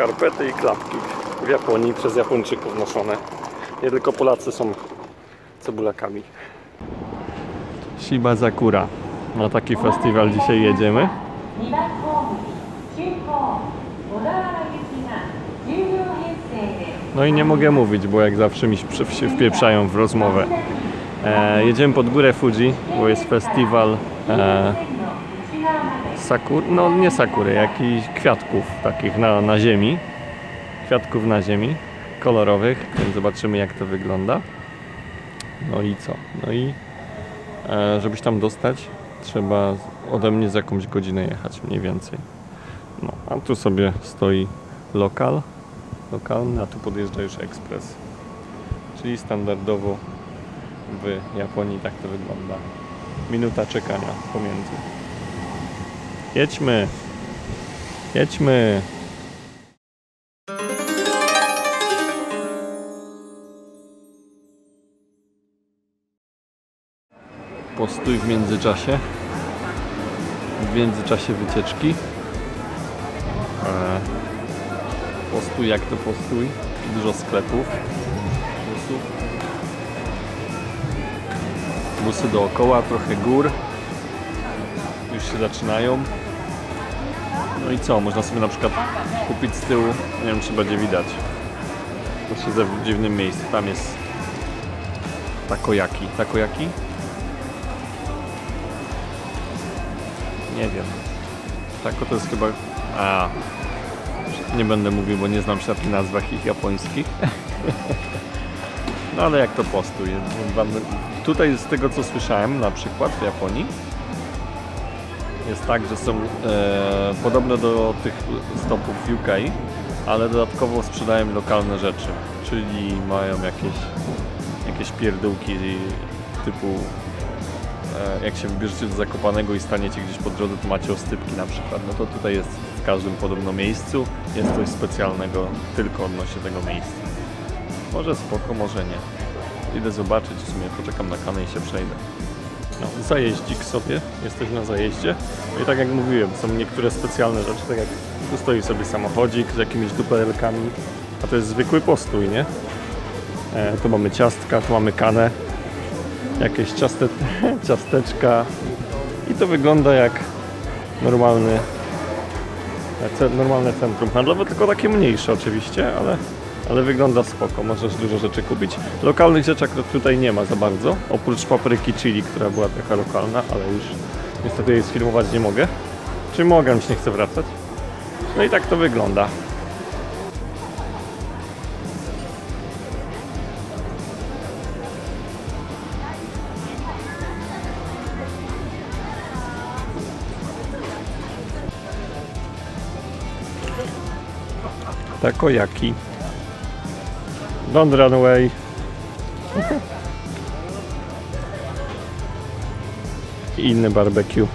skarpety i klapki w Japonii przez Japończyków noszone. Nie tylko Polacy są cebulakami. Shiba Zakura. Na taki festiwal dzisiaj jedziemy. No i nie mogę mówić, bo jak zawsze mi się wpieprzają w rozmowę. E, jedziemy pod górę Fuji, bo jest festiwal e, sakury, no nie sakury, jakichś kwiatków takich na, na ziemi. Kwiatków na ziemi, kolorowych, więc zobaczymy jak to wygląda. No i co? No i e, żebyś tam dostać, trzeba ode mnie za jakąś godzinę jechać mniej więcej. No, a tu sobie stoi lokal lokalny, a tu podjeżdża już ekspres. Czyli standardowo w Japonii tak to wygląda. Minuta czekania pomiędzy. Jedźmy. Jedźmy. Postój w międzyczasie. W międzyczasie wycieczki. E, Postój jak to postój. Dużo sklepów. Busów. Busy dookoła, trochę gór. Już się zaczynają. No i co? Można sobie na przykład kupić z tyłu, nie wiem czy będzie widać. To siedzę w dziwnym miejscu. Tam jest takojaki. Takojaki? Nie wiem. Tako to jest chyba... A, nie będę mówił, bo nie znam się na tych nazwach ich japońskich. No ale jak to postój? Tutaj z tego co słyszałem, na przykład w Japonii, jest tak, że są e, podobne do tych stopów w UK, ale dodatkowo sprzedają lokalne rzeczy, czyli mają jakieś, jakieś pierdółki typu e, jak się wybierzecie do Zakopanego i staniecie gdzieś po drodze, to macie ostypki na przykład. No to tutaj jest w każdym podobno miejscu, jest coś specjalnego tylko odnośnie tego miejsca. Może spoko, może nie. Idę zobaczyć w sumie, poczekam na kanę i się przejdę. No, zajeździk sobie, jesteś na zajeździe. I tak jak mówiłem, są niektóre specjalne rzeczy, tak jak stoi sobie samochodzik z jakimiś duperelkami, a to jest zwykły postój, nie? E, tu mamy ciastka, tu mamy kanę, jakieś ciaste, ciasteczka i to wygląda jak normalny ce- normalne centrum handlowe, tylko takie mniejsze oczywiście, ale, ale wygląda spoko, możesz dużo rzeczy kupić. Lokalnych rzeczy akurat tutaj nie ma za bardzo, oprócz papryki chili, która była taka lokalna, ale już niestety jej sfilmować nie mogę. Czy mogę, mi się nie chce wracać. No i tak to wygląda. Takojaki. Don't run away. I inny barbecue.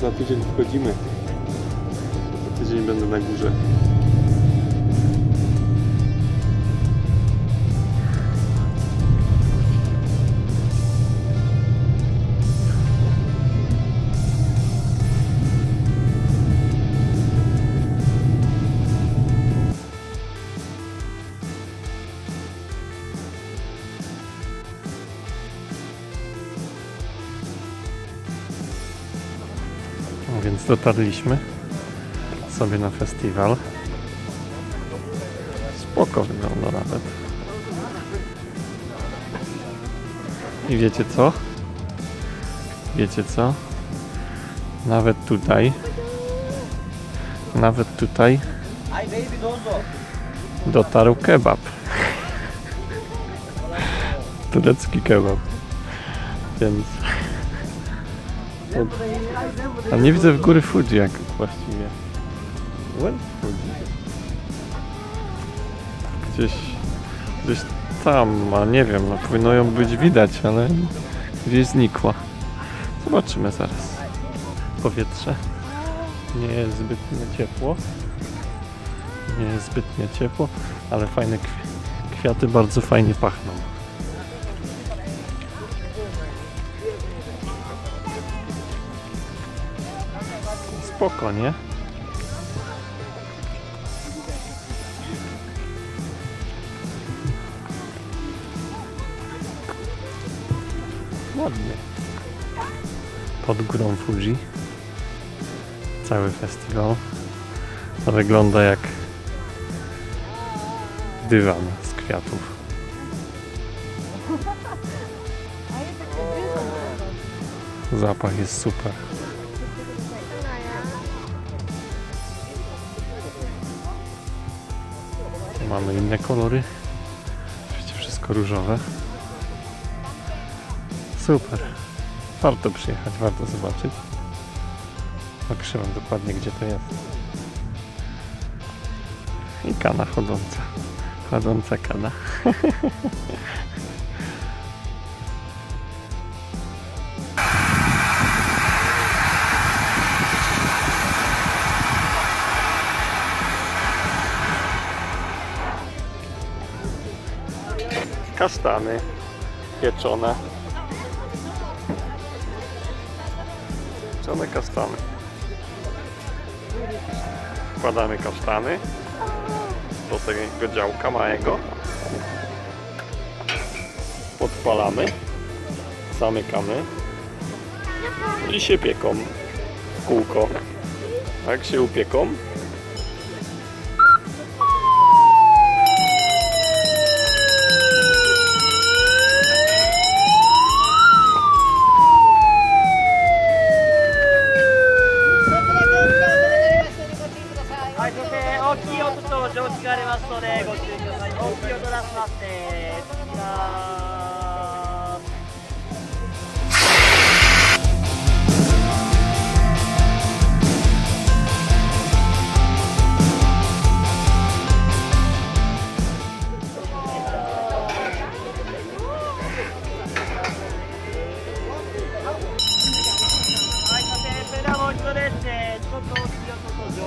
Za tydzień wchodzimy. Za tydzień będę na górze. Więc dotarliśmy sobie na festiwal. Spoko wygląda nawet. I wiecie co? Wiecie co? Nawet tutaj nawet tutaj dotarł kebab. Turecki kebab. Więc a nie widzę w góry Fuji jak właściwie. Where Fuji? Gdzieś, gdzieś tam, a nie wiem, no powinno ją być widać, ale gdzieś znikła. Zobaczymy zaraz. Powietrze nie jest zbytnio ciepło. Nie jest zbytnio ciepło, ale fajne kwi- kwiaty bardzo fajnie pachną. Spoko, nie? Ładnie. Pod górą Fuji. Cały festiwal. Wygląda jak dywan z kwiatów. Zapach jest super. Mamy inne kolory. Wszystko różowe. Super. Warto przyjechać, warto zobaczyć. Napiszę wam dokładnie gdzie to jest. I kana chodząca. Chodząca kana. Kasztany pieczone. Pieczone kasztany. Wkładamy kasztany do tego działka małego. Podpalamy. Zamykamy. I się pieką w kółko. Jak się upieką,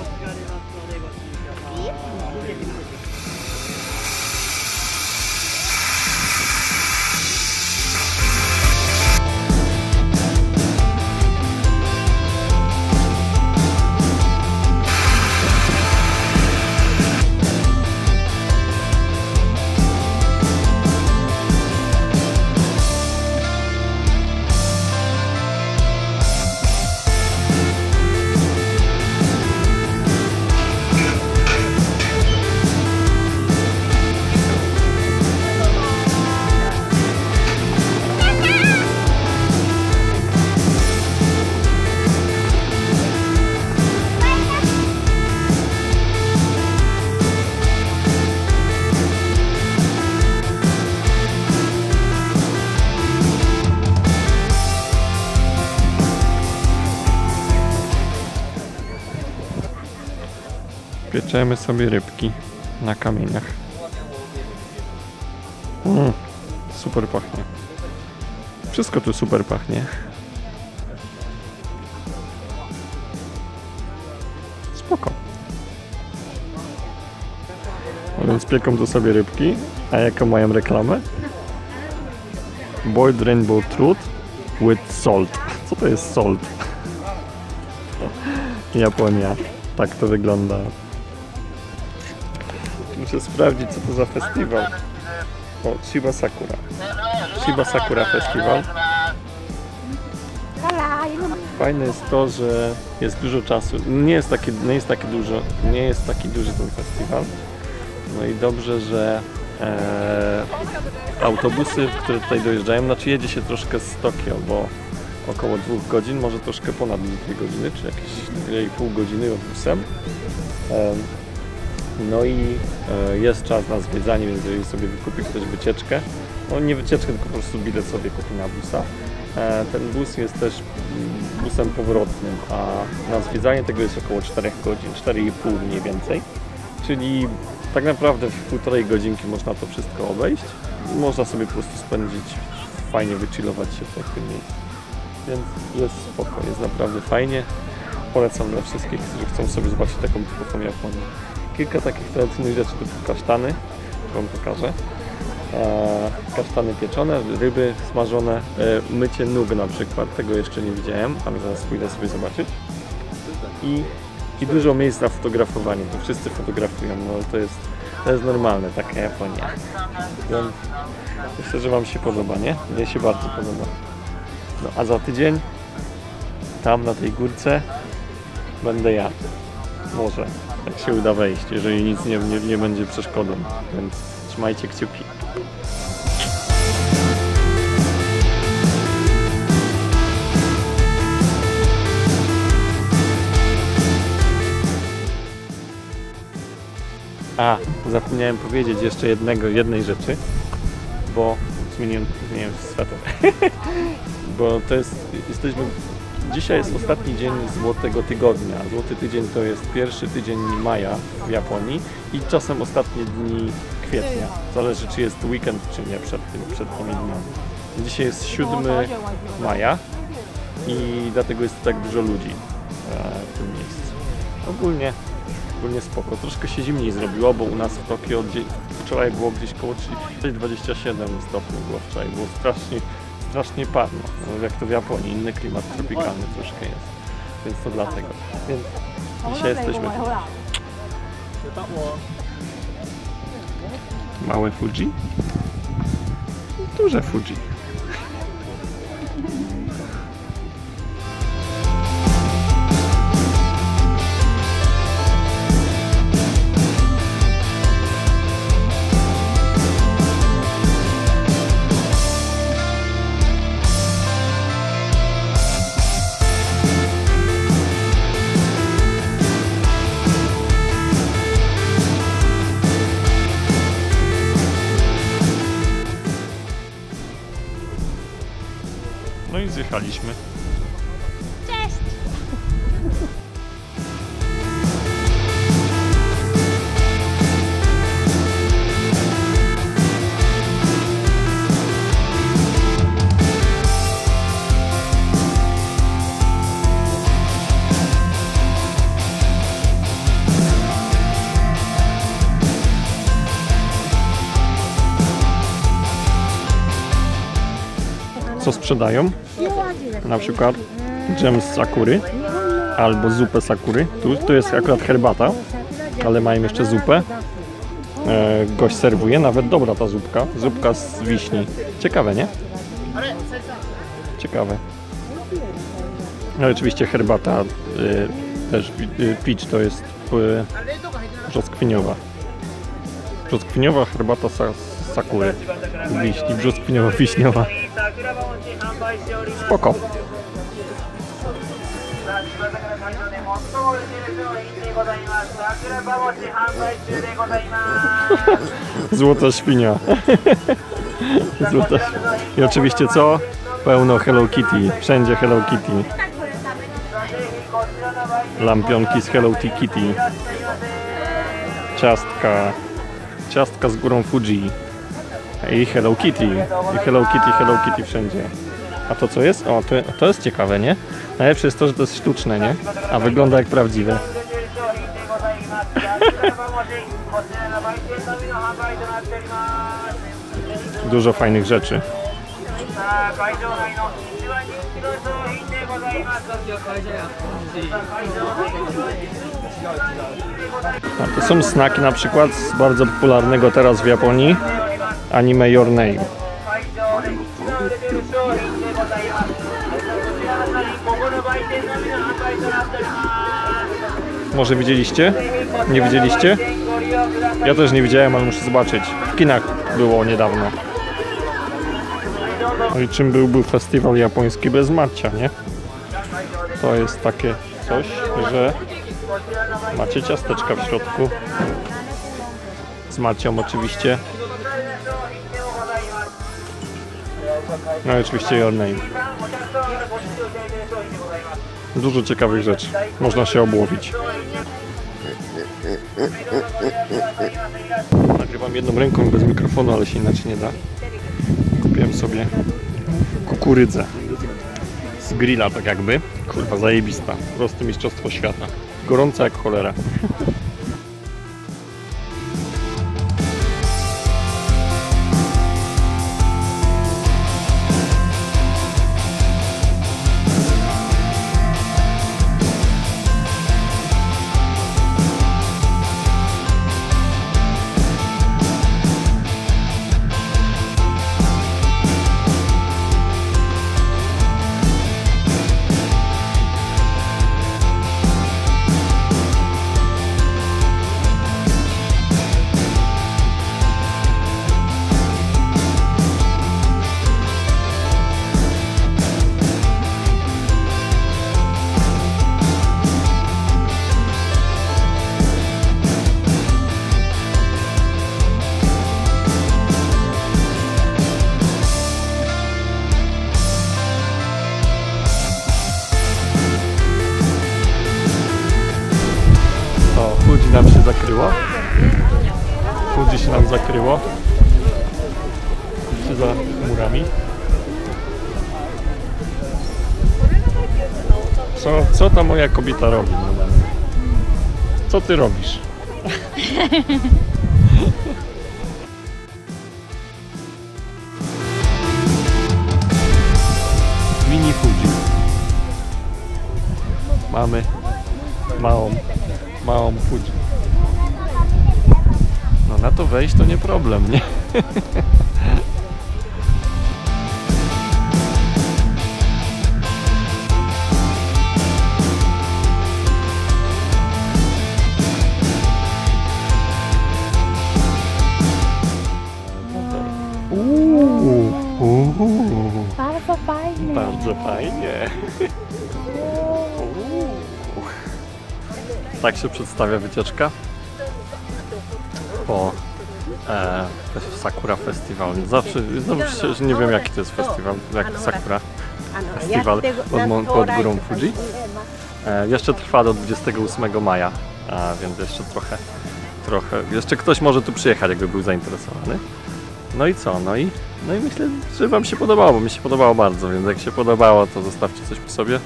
你好你好 Pieczemy sobie rybki na kamieniach. Mm, super pachnie. Wszystko tu super pachnie. Spoko. A więc pieką tu sobie rybki. A jaką mają reklamę? Boiled Rainbow Truth with salt. Co to jest salt? Japonia. Tak to wygląda. Muszę sprawdzić, co to za festiwal. O, Shiba Sakura. Shiba Sakura Festival. Fajne jest to, że jest dużo czasu. Nie jest taki, nie jest taki dużo, nie jest taki duży ten festiwal. No i dobrze, że e, autobusy, które tutaj dojeżdżają, znaczy jedzie się troszkę z Tokio, bo około dwóch godzin, może troszkę ponad dwie godziny, czy jakieś 2,5 godziny busem. Em, no i e, jest czas na zwiedzanie, więc jeżeli sobie wykupi ktoś wycieczkę, no nie wycieczkę, tylko po prostu bilet sobie kupi na busa. E, ten bus jest też mm, busem powrotnym, a na zwiedzanie tego jest około 4 godzin, 4,5 mniej więcej. Czyli tak naprawdę w półtorej godzinki można to wszystko obejść. Można sobie po prostu spędzić, fajnie wychillować się w takim miejscu. Więc jest spoko, jest naprawdę fajnie. Polecam dla wszystkich, którzy chcą sobie zobaczyć taką typową Japonię kilka takich tradycyjnych rzeczy typu kasztany, którą pokażę. e, kasztany pieczone, ryby smażone, e, mycie nóg na przykład, tego jeszcze nie widziałem, ale zaraz pójdę sobie zobaczyć. I, i dużo miejsca fotografowania, to wszyscy fotografują, no to jest, to jest normalne, taka Japonia. Więc myślę, że Wam się podoba, nie? Mnie się bardzo podoba. No a za tydzień tam na tej górce będę ja. Może, jak się uda wejść, jeżeli nic nie, nie, nie będzie przeszkodą. Więc trzymajcie kciuki. A, zapomniałem powiedzieć jeszcze jednego, jednej rzeczy, bo zmieniłem, zmieniłem sweter. bo to jest, jesteśmy, dzisiaj jest ostatni dzień Złotego Tygodnia. Złoty Tydzień to jest pierwszy tydzień maja w Japonii i czasem ostatnie dni kwietnia. Zależy czy jest weekend czy nie przed, tym, przed tymi dniami. Dzisiaj jest 7 maja i dlatego jest tak dużo ludzi e, w tym miejscu. Ogólnie, ogólnie spoko. Troszkę się zimniej zrobiło, bo u nas w Tokio wczoraj było gdzieś koło 30 27 stopni było wczoraj. Było strasznie, strasznie parno. No, jak to w Japonii, inny klimat tropikalny troszkę jest. Więc to dlatego. Więc dzisiaj jesteśmy. Małe Fuji? Duże Fuji. I zjechaliśmy. Cześć! Co sprzedają? Na przykład dżem z sakury albo zupę sakury. Tu, tu jest akurat herbata, ale mają jeszcze zupę. E, gość serwuje, nawet dobra ta zupka. Zupka z wiśni. Ciekawe, nie? Ciekawe. No oczywiście herbata y, też y, peach to jest y, brzoskwiniowa. Brzoskwiniowa herbata z sakury wiśni, brzoskwiniowo-wiśniowa. Spoko. Złota świnia. Złota. I oczywiście co? Pełno Hello Kitty. Wszędzie Hello Kitty. Lampionki z Hello Kitty. Ciastka. Ciastka z górą Fuji. I Hello Kitty. I Hello Kitty, Hello Kitty wszędzie. A to co jest? O, to, to jest ciekawe, nie? Najlepsze jest to, że to jest sztuczne, nie? A wygląda jak prawdziwe. Dużo fajnych rzeczy. A to są snaki na przykład z bardzo popularnego teraz w Japonii anime Your Name. Może widzieliście? Nie widzieliście? Ja też nie widziałem, ale muszę zobaczyć. W kinach było niedawno. No i czym byłby festiwal japoński bez marcia, nie? To jest takie coś, że macie ciasteczka w środku. Z marcią oczywiście. No i oczywiście Your Name. Dużo ciekawych rzeczy. Można się obłowić. Nagrywam jedną ręką bez mikrofonu, ale się inaczej nie da. Kupiłem sobie kukurydzę z grilla tak jakby. Kurwa zajebista. Po prostu mistrzostwo świata. Gorąca jak cholera. Zakryło. Się za chmurami. Co, co ta moja kobieta robi? Co ty robisz? Mini Fuji. Mamy małą, małą Fuji. No na to wejść to nie problem, nie? Uuu, uuu. Bardzo fajnie. Bardzo fajnie. Uuu. Tak się przedstawia wycieczka po e, Sakura Festival. Zawsze, zawsze nie wiem jaki to jest festiwal, jak Sakura Festiwal pod, pod górą Fuji. E, jeszcze trwa do 28 maja, a więc jeszcze trochę, trochę, jeszcze ktoś może tu przyjechać jakby był zainteresowany. No i co? No i, no i myślę, że Wam się podobało, bo mi się podobało bardzo, więc jak się podobało, to zostawcie coś po sobie.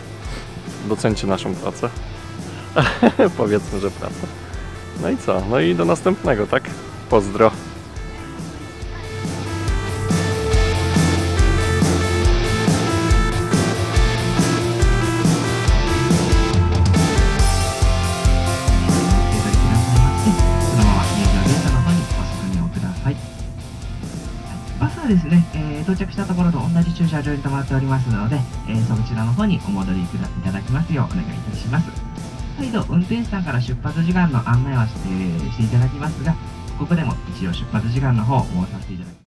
Docencie naszą pracę. Powiedzmy, że pracę. No i co? No i do następnego, tak? Pozdro. いたださいまして、そのまま入場ゲートの方にご確認をください。はいバスはですね、えー到着したところと同じ駐車場に停まっておりますので、えーそちらの方にお戻りいただきますようお願いいたします。再度、運転手さんから出発時間の案内はしてしていただきますが、ここでも一応出発時間の方を申させていただきます。